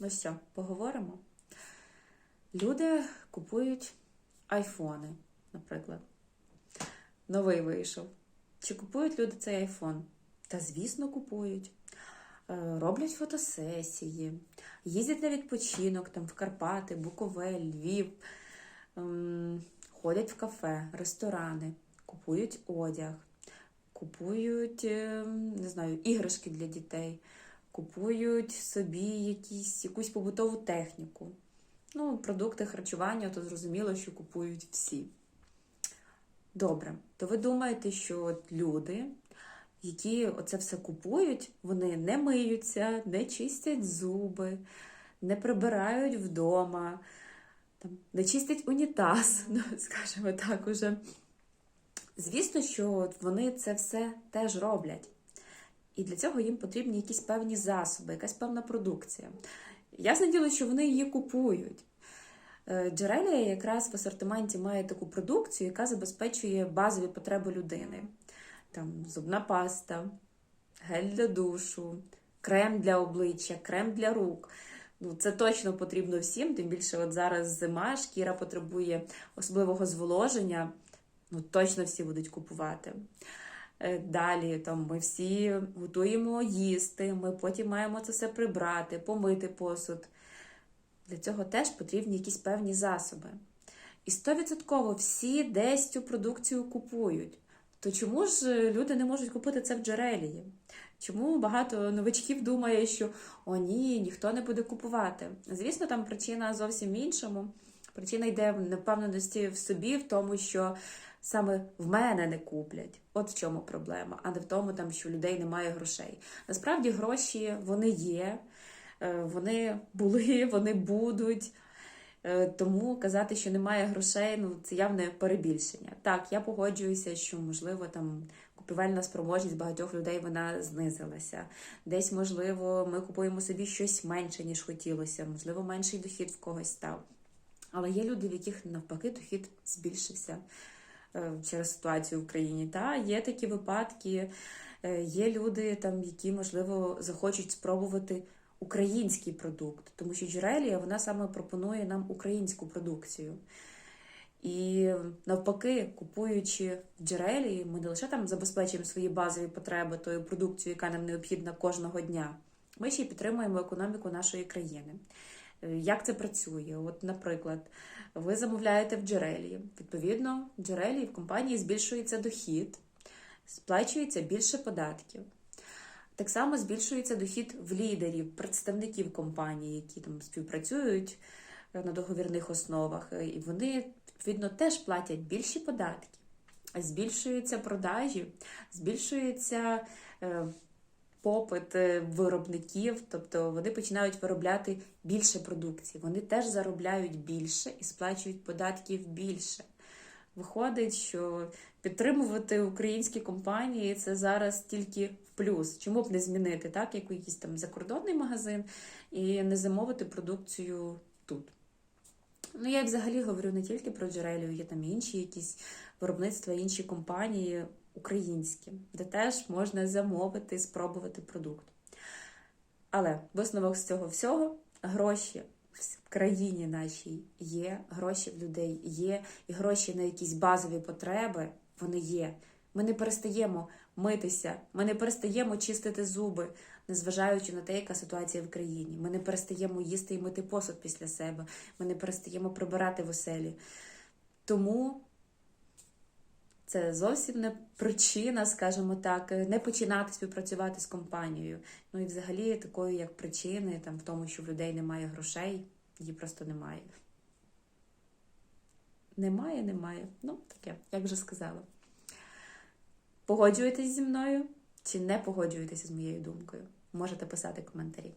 Ну що, поговоримо? Люди купують айфони, наприклад. Новий вийшов. Чи купують люди цей айфон? Та, звісно, купують. Е, Роблять фотосесії, їздять на відпочинок там в Карпати, Буковель, Львів, ем, ходять в кафе, ресторани, купують одяг, купують, ем, не знаю, іграшки для дітей, купують собі якісь, якусь побутову техніку. Ну, продукти харчування, то зрозуміло, що купують всі. Добре, то ви думаєте, що от люди, які оце все купують, вони не миються, не чистять зуби, не прибирають вдома, там, не чистять унітаз, ну, скажімо так уже. Звісно, що вони це все теж роблять. І для цього їм потрібні якісь певні засоби, якась певна продукція. Ясне діло, що вони її купують. Е, Джерелія якраз в асортименті має таку продукцію, яка забезпечує базові потреби людини. Там зубна паста, гель для душу, крем для обличчя, крем для рук. Ну, це точно потрібно всім, тим більше от зараз зима, шкіра потребує особливого зволоження. Ну, точно всі будуть купувати. Е, Далі там ми всі готуємо їсти, ми потім маємо це все прибрати, помити посуд. Для цього теж потрібні якісь певні засоби. І 100% всі десь цю продукцію купують. То чому ж люди не можуть купити це в джерелії? Чому багато новачків думає, що о ні, ніхто не буде купувати? Звісно, там причина зовсім іншому. Причина йде в невпевненості в собі, в тому, що саме в мене не куплять. От в чому проблема, а не в тому, там, що людей немає грошей. Насправді гроші вони є, е, вони були, вони будуть. Е, Тому казати, що немає грошей, ну це явне перебільшення. Так, я погоджуюся, що можливо там купівельна спроможність багатьох людей вона знизилася. Десь, можливо, ми купуємо собі щось менше, ніж хотілося, можливо, менший дохід в когось став. Але є люди, в яких навпаки дохід збільшився е, через ситуацію в країні. Та є такі випадки, е, є люди, там, які, можливо, захочуть спробувати український продукт, тому що джерелія вона саме пропонує нам українську продукцію. І навпаки, купуючи в джерелі, ми не лише там забезпечуємо свої базові потреби тою продукцією, яка нам необхідна кожного дня. Ми ще й підтримуємо економіку нашої країни. Як це працює? От, наприклад, ви замовляєте в джерелі. Відповідно, в джерелі в компанії збільшується дохід, сплачується більше податків. Так само збільшується дохід в лідерів, представників компанії, які там співпрацюють е, на договірних основах, Е, і вони відповідно теж платять більші податки. Збільшуються продажі, збільшується е, попит е, виробників, тобто вони починають виробляти більше продукції. Вони теж заробляють більше і сплачують податків більше. Виходить, що підтримувати українські компанії це зараз тільки в плюс. Чому б не змінити, так, як якийсь там закордонний магазин, і не замовити продукцію тут. Ну, я взагалі говорю не тільки про джерелю, є там інші якісь виробництва, інші компанії українські, де теж можна замовити, спробувати продукт. Але висновок з цього всього гроші в країні нашій є, гроші в людей є, і гроші на якісь базові потреби вони є. Ми не перестаємо митися, ми не перестаємо чистити зуби, незважаючи на те, яка ситуація в країні. Ми не перестаємо їсти і мити посуд після себе, ми не перестаємо прибирати в оселі. Тому це зовсім не причина, скажімо так, не починати співпрацювати з компанією. Ну і взагалі такої як причини, там в тому, що в людей немає грошей, її просто немає. Немає, немає. Ну, таке, як вже сказала. Погоджуєтесь зі мною чи не погоджуєтеся з моєю думкою? Можете писати коментарі.